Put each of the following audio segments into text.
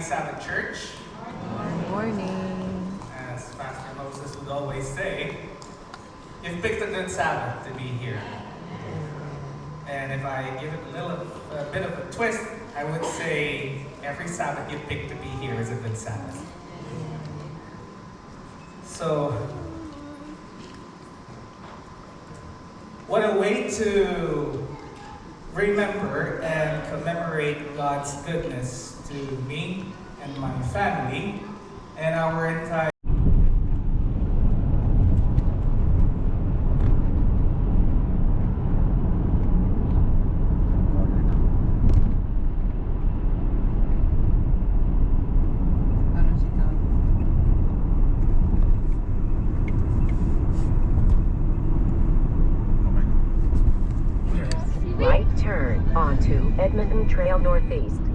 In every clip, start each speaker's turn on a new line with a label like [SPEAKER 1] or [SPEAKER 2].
[SPEAKER 1] church.
[SPEAKER 2] Good Morning.
[SPEAKER 1] As Pastor Moses would always say, you've picked a good Sabbath to be here. And if I give it a little a bit of a twist, I would say every Sabbath you pick to be here is a good Sabbath. So, what a way to remember and commemorate God's goodness to me and my family and our entire.
[SPEAKER 3] Right turn onto Edmonton Trail Northeast.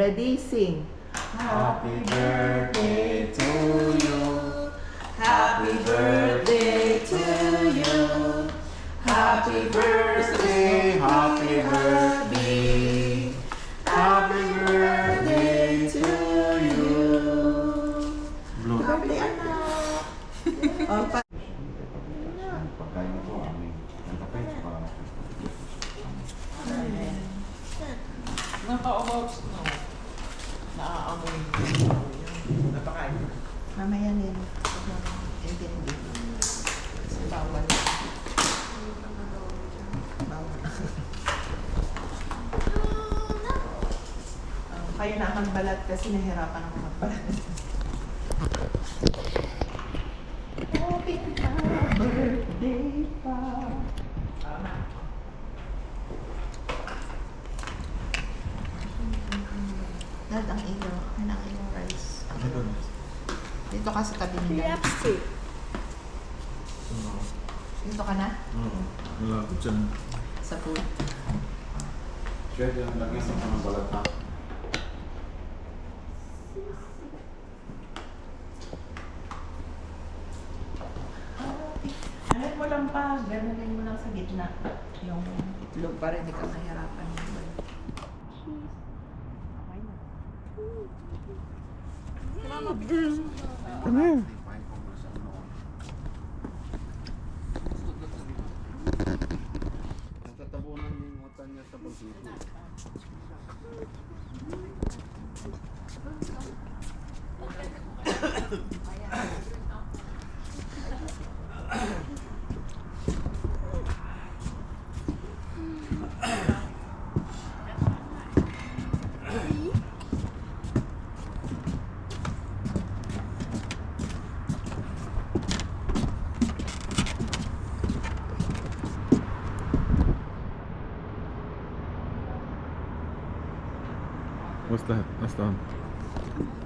[SPEAKER 2] Ready? Sing.
[SPEAKER 4] Happy birthday to you.
[SPEAKER 2] Happy birthday to you. Happy
[SPEAKER 4] Birthday, happy birthday.
[SPEAKER 2] Na magbalat kasi nahirapan ako magbalat. Happy birthday pa. Tama. Dad, ang. Akin ang ilaw rice. Dito ka sa tabi nila. Dito ka na?
[SPEAKER 4] Mm.
[SPEAKER 5] Wala ko dyan.
[SPEAKER 2] Sa food.
[SPEAKER 4] Shred yung lagyan sa mga balat na.
[SPEAKER 2] Alam mo lang pa, ganunin mo lang sa gitna. Yung itlog para hindi ka mahirapan.
[SPEAKER 4] Fine kung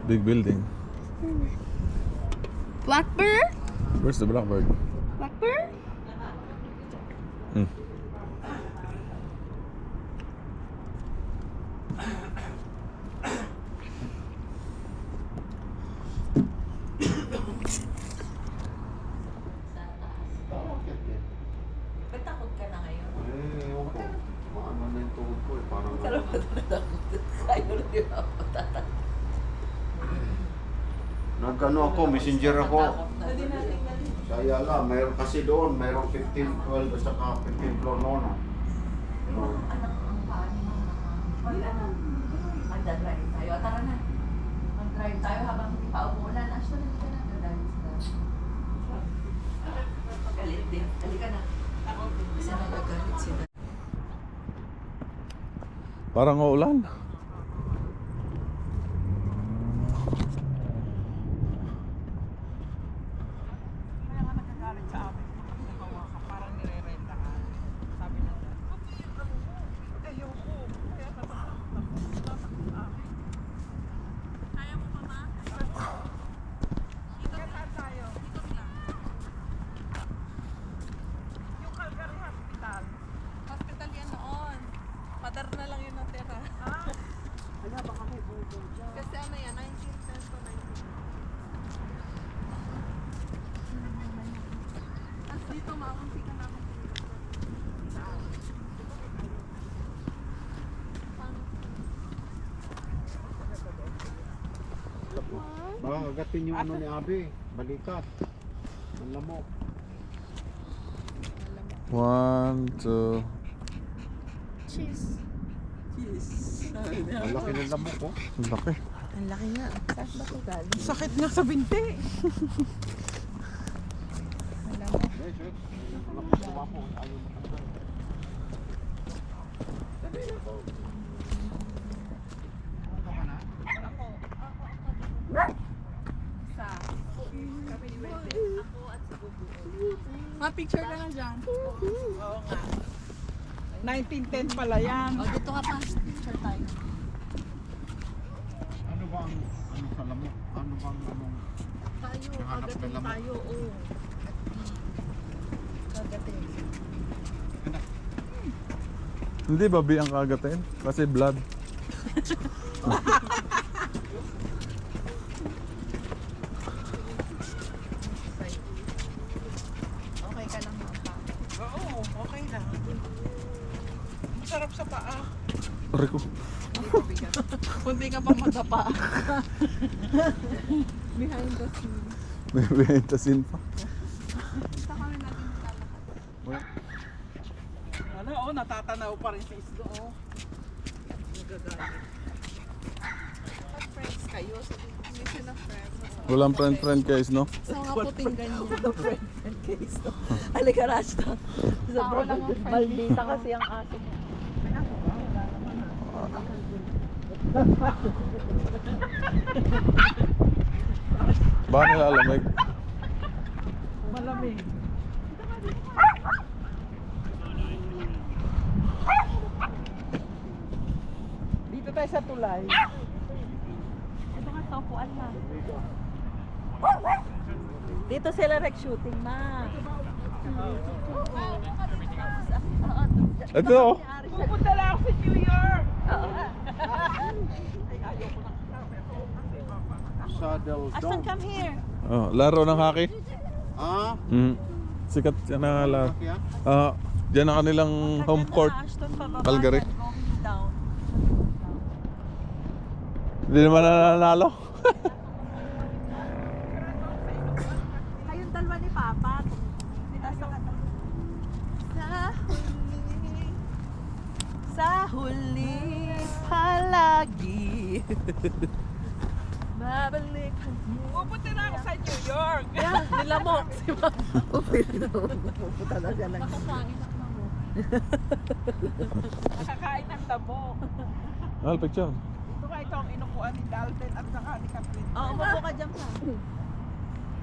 [SPEAKER 5] big building.
[SPEAKER 6] Blackbird?
[SPEAKER 5] Where's the blackbird?
[SPEAKER 4] Nagano ako, messenger ako. Sa Ayala, mayroon kasi doon, mayroon 15, 12, at saka 15 floor noon. ah.
[SPEAKER 7] Yung anak mo Mag ano? Magdadrive tayo. Tara na. Mag-drive tayo habang hindi pa umuulan. Actually, hindi ka na. Dadrive sila. Galit din. Halika na. Kasi nagagalit sila.
[SPEAKER 5] Parang uulan.
[SPEAKER 6] Hospital yan noon. Padar na lang yun natira.
[SPEAKER 4] Agatin yung ano ni Abi. Balikat. Ang lamok.
[SPEAKER 8] One, two.
[SPEAKER 2] Cheese.
[SPEAKER 4] Ang laki ng lamok oh.
[SPEAKER 8] Ang laki.
[SPEAKER 2] Ang laki nga. Saan ba ito galing?
[SPEAKER 5] Sakit nga sa binti.
[SPEAKER 2] Alam mo.
[SPEAKER 4] Yes, yes. Ang laki ng lamok. Ayaw matanggal.
[SPEAKER 5] Ma-picture ka na dyan. Oo nga. 1910 pala yan.
[SPEAKER 7] O, dito ka pa. Picture tayo.
[SPEAKER 4] Ano ba ang ano sa lamok? Ano bang anong
[SPEAKER 2] Tayo, kagatin tayo. Oo. Kagatin.
[SPEAKER 8] Hindi ba bi ang kagatin? Kasi blood.
[SPEAKER 2] Okay ka lang mga pa.
[SPEAKER 5] Oo, okay lang. Masarap sa paa.
[SPEAKER 8] Rico.
[SPEAKER 2] Hindi ko bigat.
[SPEAKER 5] Kundi ka pa madapa.
[SPEAKER 2] Behind the scene.
[SPEAKER 8] May bentasin pa.
[SPEAKER 5] Ano, oh, natatanaw pa rin sa isdo, oh.
[SPEAKER 2] Friends kayo, ko, hindi sila friends.
[SPEAKER 8] Walang friend-friend guys, no?
[SPEAKER 2] Sa mga puting ganyan.
[SPEAKER 7] friend and case to. Halika, Rashta. Sa. Maldita kasi ang aso mo.
[SPEAKER 8] Baka nilalamig.
[SPEAKER 5] Malamig. Dito tayo sa tulay.
[SPEAKER 7] Ito nga, topuan na. Dito sila rec shooting, ma.
[SPEAKER 8] Ito.
[SPEAKER 5] Pupunta lang ako sa New York.
[SPEAKER 4] Saddle dome?
[SPEAKER 7] come here.
[SPEAKER 8] Oh, laro ng hockey.
[SPEAKER 4] Ah,
[SPEAKER 8] Mm. Sikat yan na laro.
[SPEAKER 4] ah.
[SPEAKER 8] Diyan ang kanilang home court. Calgary. Hindi naman nananalo.
[SPEAKER 7] Kayong dalawa ni Papa. Sa huli, sa huli, palagi. Babalik.
[SPEAKER 5] Pupunta na ako sa New York.
[SPEAKER 7] Yan, nilamok si Mama. Pupunta na siya lang.
[SPEAKER 5] Nakakain ng damo.
[SPEAKER 8] Ah, picture.
[SPEAKER 5] Ito nga ito ang inukuan ni Dalton at saka ni Kathleen.
[SPEAKER 7] Oo, umupo ka dyan pa.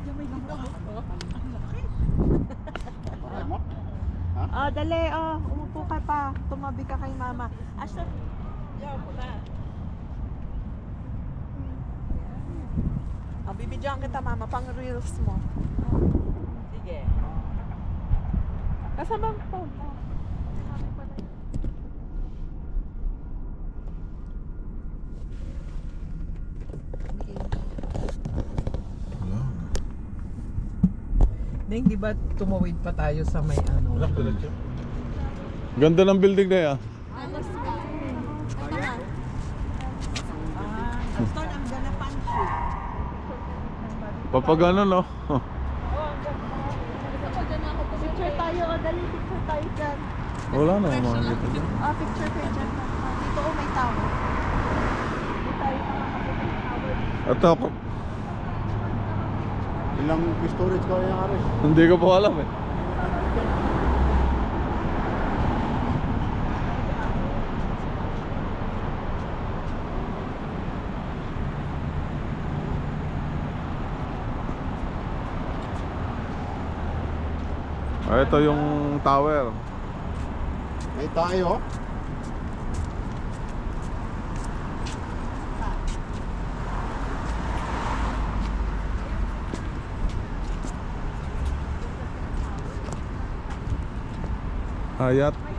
[SPEAKER 7] Diyan may dito.
[SPEAKER 5] Ang laki.
[SPEAKER 4] Mo?
[SPEAKER 7] Oh, dali, oh. Umupo ka pa. Tumabi ka kay Mama. Ashton,
[SPEAKER 5] Yan mo
[SPEAKER 7] oh, bibidyoan kita, Mama, pang reels mo. Sige.
[SPEAKER 5] Kasama ang phone mo. Neng, di ba tumawid pa tayo sa may ano?
[SPEAKER 8] Ganda ng building na yan.
[SPEAKER 7] Ah, Ashton, I'm gonna punch you.
[SPEAKER 8] Papagano no?
[SPEAKER 7] Picture tayo, oh, dali, picture tayo dyan.
[SPEAKER 8] Wala na mga dito. dyan.
[SPEAKER 7] Ah, picture kayo dyan. Dito, oh, may tower. Dito tayo tower.
[SPEAKER 8] Ito ako.
[SPEAKER 4] Ilang storage ka yung aris?
[SPEAKER 8] Hindi ko pa alam eh. Ah, ito yung tower.
[SPEAKER 4] May tayo.
[SPEAKER 8] Hayat.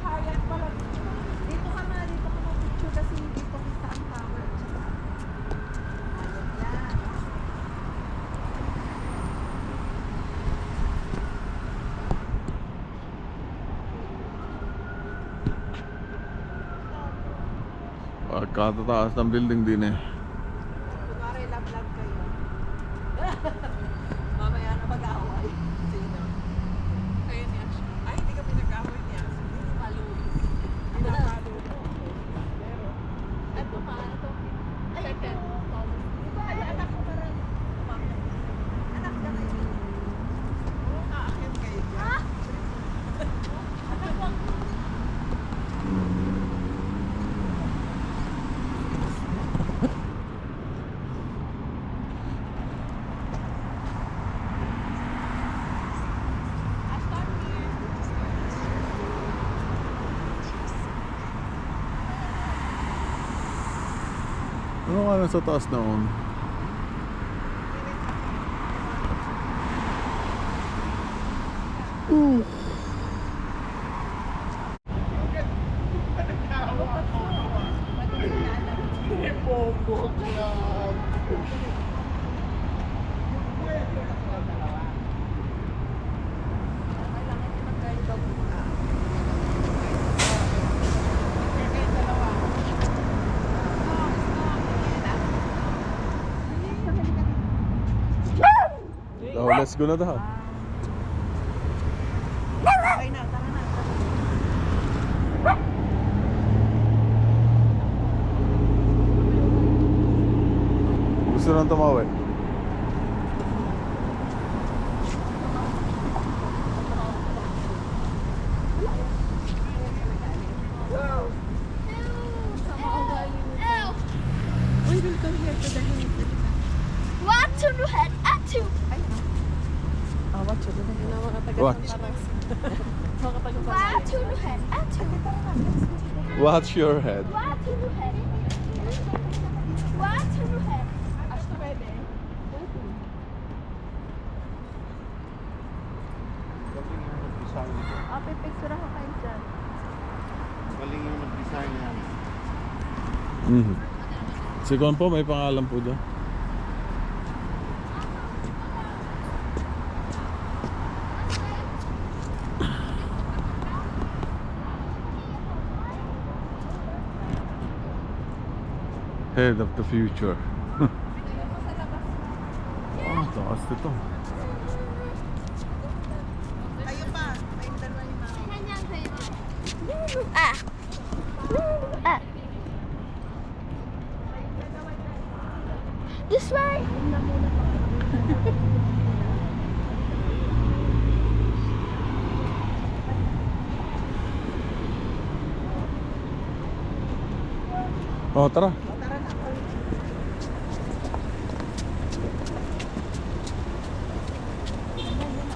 [SPEAKER 8] Pagkatataas ng building din eh. Nga nasa taas noon? Oh, let's go na daw.
[SPEAKER 7] Okay na, tara na.
[SPEAKER 8] Gusto nang tumawi.
[SPEAKER 7] We will go here to the hill.
[SPEAKER 6] Waterhead Atu.
[SPEAKER 7] Oh, what you doing? Na mga taga
[SPEAKER 8] Watch.
[SPEAKER 7] Mga taga
[SPEAKER 6] Waterhead Atu.
[SPEAKER 8] Watch your head.
[SPEAKER 6] Waterhead. Waterhead.
[SPEAKER 7] Basta pwede.
[SPEAKER 4] Galing yung mag-design nito.
[SPEAKER 6] Oh, pipicture ako kayo dyan.
[SPEAKER 4] Galing yung mag-design yan.
[SPEAKER 8] Mhm. Si Kon po, may pangalan po dyan. Head of the future. oh, taas nito.
[SPEAKER 7] Ayun pa. Ayun dalawa ni Mama.
[SPEAKER 6] Ah. Ah. This way.
[SPEAKER 8] Oh, tara.
[SPEAKER 7] Tara na.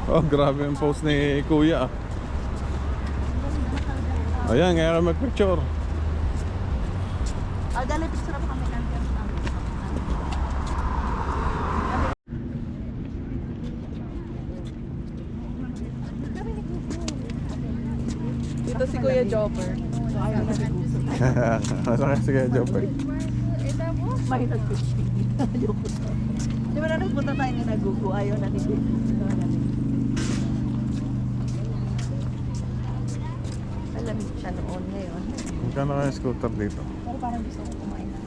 [SPEAKER 8] Oh, grabe yung post ni Kuya. Ayan, ngayon ka mag-picture.
[SPEAKER 7] Ah, dali picture pa kami kanina. Dito si Kuya Jobber. So, ayaw na nag-usap.
[SPEAKER 8] Masakit sige, Jopper.
[SPEAKER 7] May nag-fishing. Di ba na nagpunta tayo ni Nagugo? Ayaw na ni Alamig siya noon ngayon.
[SPEAKER 8] Magkano kaya yung scooter dito?
[SPEAKER 7] Pero parang gusto ko kumain na.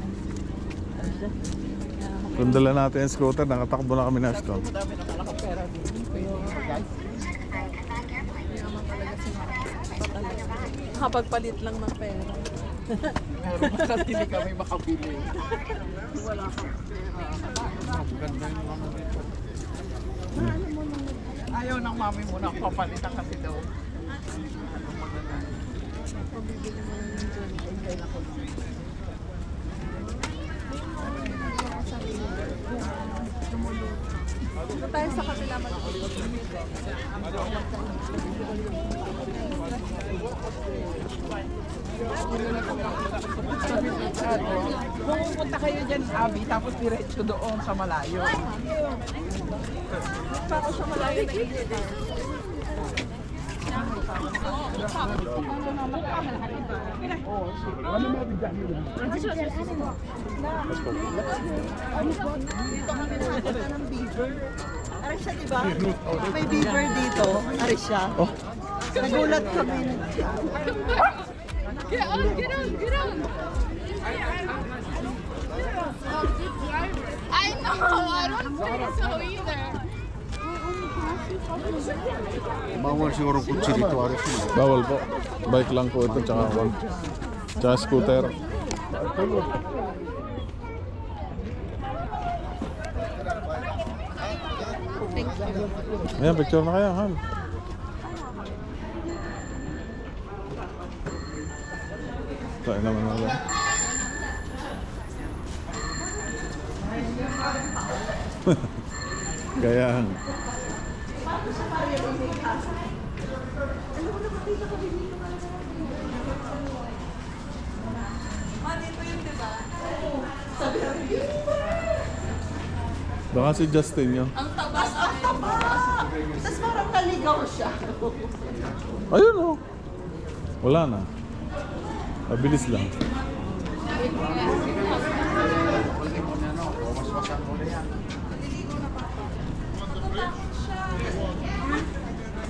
[SPEAKER 7] Ano?
[SPEAKER 8] Kung dala natin yung scooter, nakatakbo na kami na
[SPEAKER 7] guys, Nakapagpalit lang ng pera.
[SPEAKER 4] Meron pa kasi hindi kami makabili.
[SPEAKER 7] Wala ka.
[SPEAKER 4] Ganda yung ano dito.
[SPEAKER 7] Ayaw ng mami mo na papalitan kasi daw. Ito tayo sa kabila Kung pupunta kayo dyan, Abi, tapos diretso doon sa malayo. Pa ako sa malayo na Dito kami nakakita ng beaver. Ari siya, di ba? May beaver dito. Ari siya. Nagulat kami.
[SPEAKER 6] Get on, get on, get on. I know, I don't think so either.
[SPEAKER 4] Bawal siguro kutsi dito. Aris mo.
[SPEAKER 8] Bawal po. Bike lang po ito, tsaka one. Tsaka scooter. Ayan, picture na. Tayo naman na. Kaya,
[SPEAKER 7] Sabi namin,
[SPEAKER 8] Baka si Justin yun.
[SPEAKER 7] Ang tabas, ang tabas. Tapos parang naligaw siya.
[SPEAKER 8] Ayun oh. Wala na. Mabilis lang.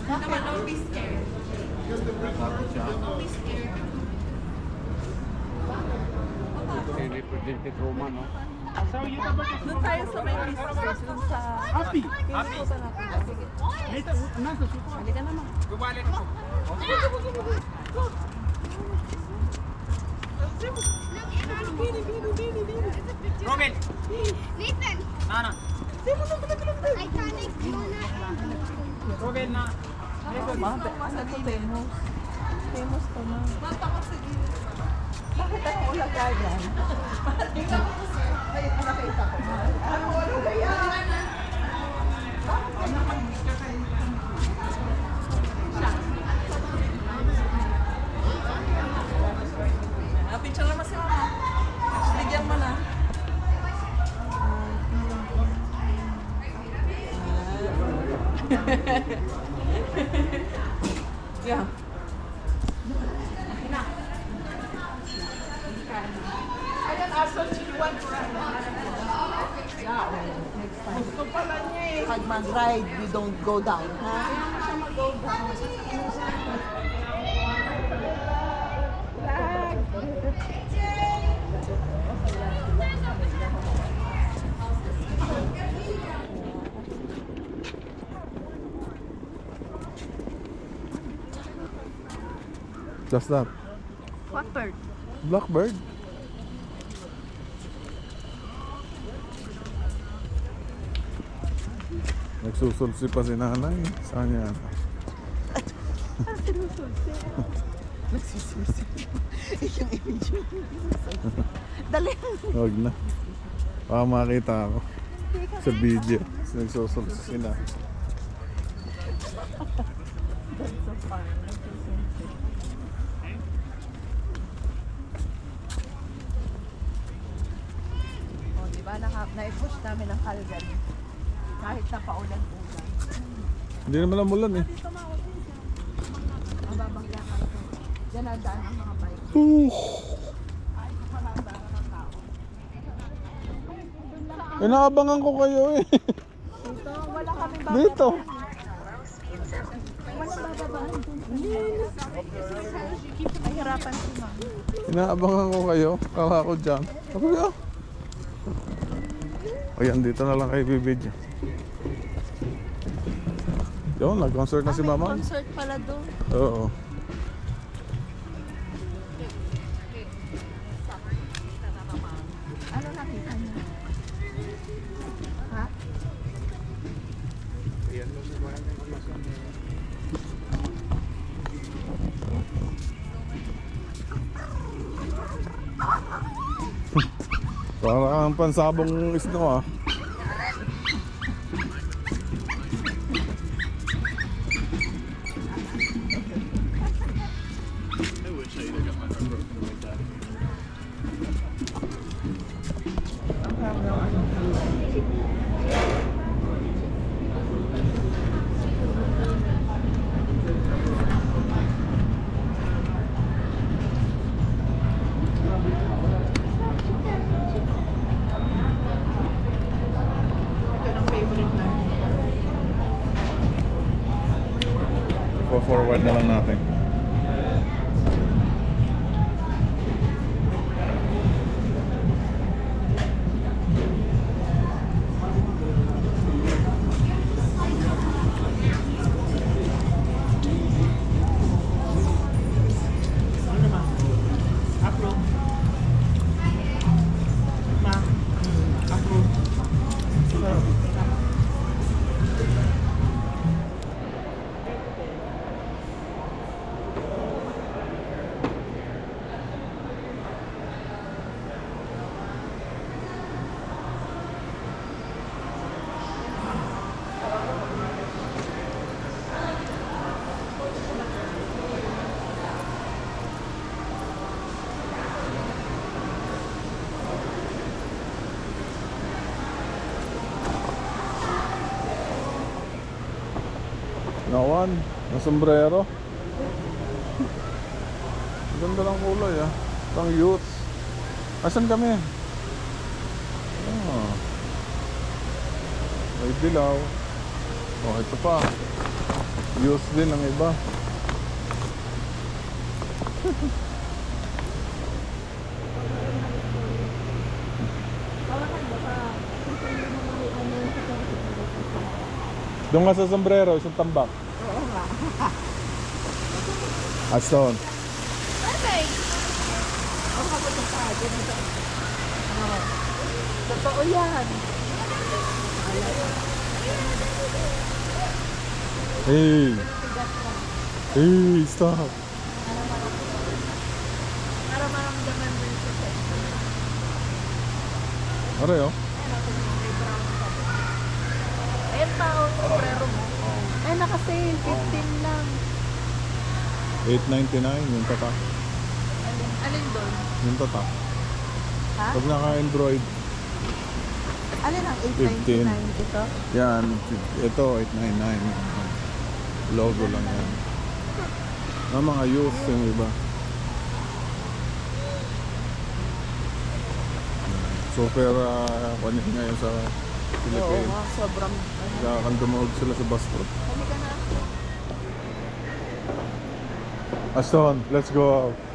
[SPEAKER 7] Doon tayo sa may business. Sa... Happy! Happy! Halika naman.
[SPEAKER 6] Nathan! Nana! Iconic.
[SPEAKER 7] Bakit? Ano to, famous? Famous to na. Bakit ako ulaga yan? Ay, nakita ko. Ano ulaga yan? Ah, picture naman si mama. Bigyan mo na. Yeah. Gusto pala niya eh. Pag mag-ride, we don't go down, ha? Kaya siya mag-go down.
[SPEAKER 8] Just that.
[SPEAKER 6] What bird?
[SPEAKER 8] Blackbird. Nagsusulsi pa si nanay. Saan yan?
[SPEAKER 7] Nagsisusi. Yung image mo. Dali.
[SPEAKER 8] Huwag na. Baka makita ako. Sa video. Nagsusulsi si nanay.
[SPEAKER 7] So far, nagsususi. O, Na-push namin ang Calgary. Kahit na paulan-ulan.
[SPEAKER 8] Hindi naman namulan eh.
[SPEAKER 7] Mababangga kayo. Diyan ang daan ang mga bike.
[SPEAKER 8] Inaabangan ko kayo eh.
[SPEAKER 7] Dito, wala kami bababa.
[SPEAKER 8] Dito.
[SPEAKER 7] Wala bababahan dun. Ay, hirapan si ma'am.
[SPEAKER 8] Inaabangan ko kayo. Kala ko dyan. Sabi ko, ah. O yan, dito na lang kayo bibidyo. Yun, nag-concert na si
[SPEAKER 7] Ah,
[SPEAKER 8] mama.
[SPEAKER 7] concert pala doon.
[SPEAKER 8] Oo. Kang pansabong isno ah. Po-forward na lang Nawan, na sombrero. Ganda ng kulay ah. Pang youth. Asan kami? Ah. May dilaw. Oh, ito pa. Youth din ang iba. Doon nga sa sombrero, isang tambak. Oo nga. Aston.
[SPEAKER 7] Totoo yan.
[SPEAKER 8] Hey! Hey, stop!
[SPEAKER 7] Para maramdaman mo yung protection.
[SPEAKER 8] Aray oh.
[SPEAKER 7] Pa, Eh, naka-sale. 15 lang.
[SPEAKER 8] 899 yung tata.
[SPEAKER 7] Alin, alin doon?
[SPEAKER 8] Yung tata.
[SPEAKER 7] Ha?
[SPEAKER 8] Pag naka-Android,
[SPEAKER 7] Alin ang
[SPEAKER 8] 15.
[SPEAKER 7] 899 ito?
[SPEAKER 8] yan. Ito, 899. Logo lang yan. Ng mga youth yung iba. Super uh, panik ngayon sa
[SPEAKER 7] Oo
[SPEAKER 8] Philippines.
[SPEAKER 7] nga, sobrang... ano.
[SPEAKER 8] Kakandumog sila sa bus trip.
[SPEAKER 7] Halika na.
[SPEAKER 8] Aston, let's go out.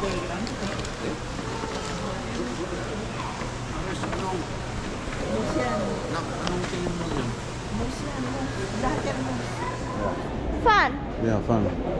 [SPEAKER 6] Fun.
[SPEAKER 8] Yeah, fun.